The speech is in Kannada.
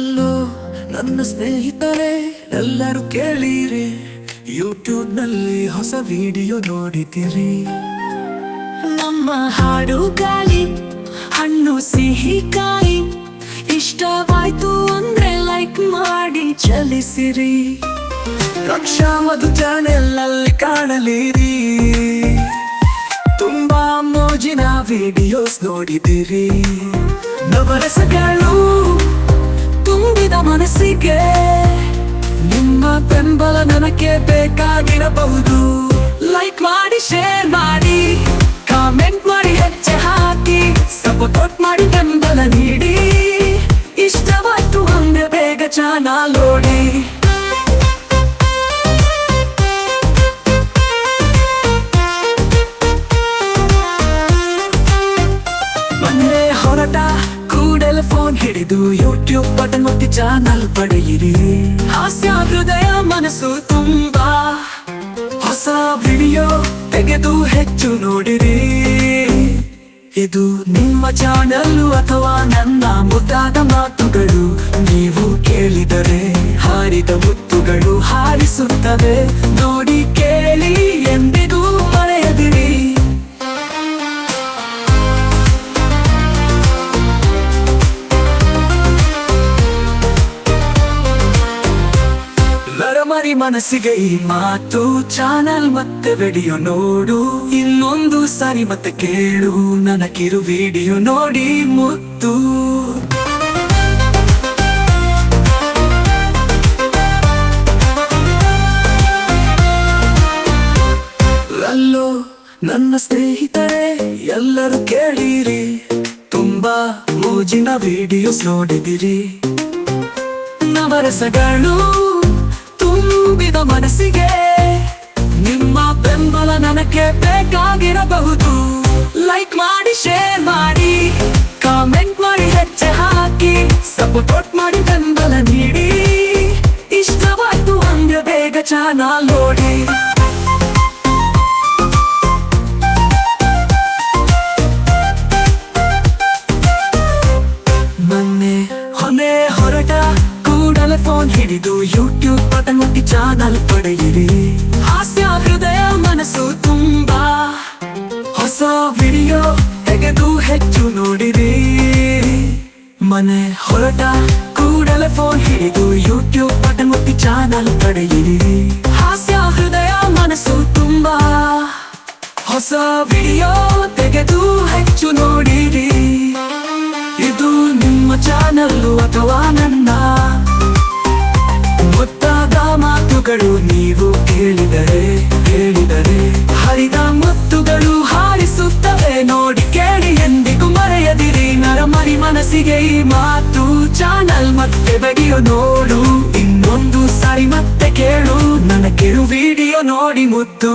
ಅಲ್ಲೋ ನನ್ನ ಸ್ನೇಹಿತರೆ ಎಲ್ಲರೂ ಕೇಳಿರಿ ಯೂಟ್ಯೂಬ್ನಲ್ಲಿ ಹೊಸ ವಿಡಿಯೋ ನೋಡಿದಿರಿ ನಮ್ಮ ಹಾಡು ಗಾಳಿ ಹಣ್ಣು ಸಿಹಿ ಕಾಯಿ ಇಷ್ಟವಾಯ್ತು ಅಂದ್ರೆ ಲೈಕ್ ಮಾಡಿ ಚಲಿಸಿರಿ. ರಕ್ಷಾ ಮಧು ಚಾನೆಲ್ ಅಲ್ಲಿ ಕಾಣಲಿರಿ. ತುಂಬಾ ಮೋಜಿನ ವಿಡಿಯೋಸ್ ನೋಡಿದಿರಿ ನವರಸಗಳು ತುಂಬಿದ ಮನಸ್ಸಿಗೆ ನಿಮ್ಮ ಬೆಂಬಲ ನನಗೆ ಬೇಕಾಗಿರಬಹುದು. ಲೈಕ್ ಮಾಡಿ ಶೇರ್ ಮಾಡಿ ಕಾಮೆಂಟ್ ಮಾಡಿ, ಹೆಜ್ಜೆ ಹಾಕಿ ಸಪೋರ್ಟ್ ಮಾಡಿ, ಬೆಂಬಲ ನೀಡಿ. ಇಷ್ಟವಾಯ್ತು ಅಂದ್ರೆ ಬೇಗ ಚಾನಲ್ ನೋಡಿ. ಯೂಟ್ಯೂಬ್ ಬಟನ್ ಒತ್ತಿ ಚಾನಲ್ ಪಡೆಯಿರಿ. ಹಾಸ್ಯ ಹೃದಯ ಮನಸ್ಸು ತುಂಬಾ. ಹೊಸ ವಿಡಿಯೋ ತೆಗೆದು ಹೆಚ್ಚು ನೋಡಿರಿ. ಇದು ನಿಮ್ಮ ಚಾನಲ್ ಅಥವಾ ನನ್ನ ಮುದ್ದಾದ ಮಾತುಗಳು? ನೀವು ಕೇಳಿದರೆ ಹಾರಿದ ಮುತ್ತುಗಳು ಹಾರಿಸುತ್ತವೆ. ನೋಡಿ ನರಮರಿ ಮನಸ್ಸಿಗೆ ಈ ಮಾತು ಚಾನಲ್ ಮತ್ತೆ ವಿಡಿಯೋ ನೋಡು. ಇನ್ನೊಂದು ಸಾರಿ ಮತ್ತೆ ಕೇಳು ನನ ಕಿರು ವಿಡಿಯೋ ನೋಡಿ ಮುತ್ತು. ಅಲ್ಲೋ, ನನ್ನ ಸ್ನೇಹಿತರೆ, ಎಲ್ಲರೂ ಕೇಳಿರಿ. ತುಂಬಾ ಮೋಜಿನ ವಿಡಿಯೋಸ್ ನೋಡಿದಿರಿ. ನವರಸಗಳು ತುಂಬಿದ ಮನಸ್ಸಿಗೆ ನಿಮ್ಮ ಬೆಂಬಲ ನನಗೆ ಬೇಕಾಗಿರಬಹುದು. ಲೈಕ್ ಮಾಡಿ ಶೇರ್ ಮಾಡಿ ಕಾಮೆಂಟ್ ಮಾಡಿ, ಹೆಜ್ಜೆ ಹಾಕಿ ಸಪೋರ್ಟ್ ಮಾಡಿ, ಬೆಂಬಲ ನೀಡಿ. ಇಷ್ಟವಾಯ್ತು ಅಂದ್ರೆ ಬೇಗ ಚಾನಲ್ ನೋಡಿ. ಹಿಡಿದು ಯೂಟ್ಯೂಬ್ ಬಟನ್ ಚಾನಲ್ ಪಡೆಯಿರಿ. ಹಾಸ್ಯ ಹೃದಯ ಮನಸ್ಸು ತುಂಬಾ. ಹೊಸ ವಿಡಿಯೋ ತೆಗೆದು ಹೆಚ್ಚು ನೋಡಿರಿ. ಮನೆ ಹೊರಟ ಕೂಡಲೇ ಫೋನ್ ಹಿಡಿದು ಯೂಟ್ಯೂಬ್ ಬಟನ್ ಚಾನಲ್ ಪಡೆಯಿರಿ. ಹಾಸ್ಯ ಹೃದಯ ಮನಸ್ಸು ತುಂಬಾ. ಹೊಸ ವಿಡಿಯೋ ತೆಗೆದು ಹೆಚ್ಚು ನೋಡಿರಿ. ಇದು ನಿಮ್ಮ ಚಾನಲ್ಲು ಅಥವಾ ನನ್ನ? ಮಾತುಗಳು ನೀವು ಕೇಳಿದರೆ ಕೇಳಿದರೆ ಹರಿದ ಮುತ್ತುಗಳು ಹಾರಿಸುತ್ತವೆ. ನೋಡಿ, ಕೇಳಿ ಎಂದಿಗೂ ಮರೆಯದಿರಿ. ನರಮರಿ ಮನಸ್ಸಿಗೆ ಈ ಮಾತು ಚಾನಲ್ ಮತ್ತೆ ಬಗೆಯೋ ನೋಡು. ಇನ್ನೊಂದು ಸಾರಿ ಮತ್ತೆ ಕೇಳು. ಕಿರು ವಿಡಿಯೋ ನೋಡಿ ಮುತ್ತು.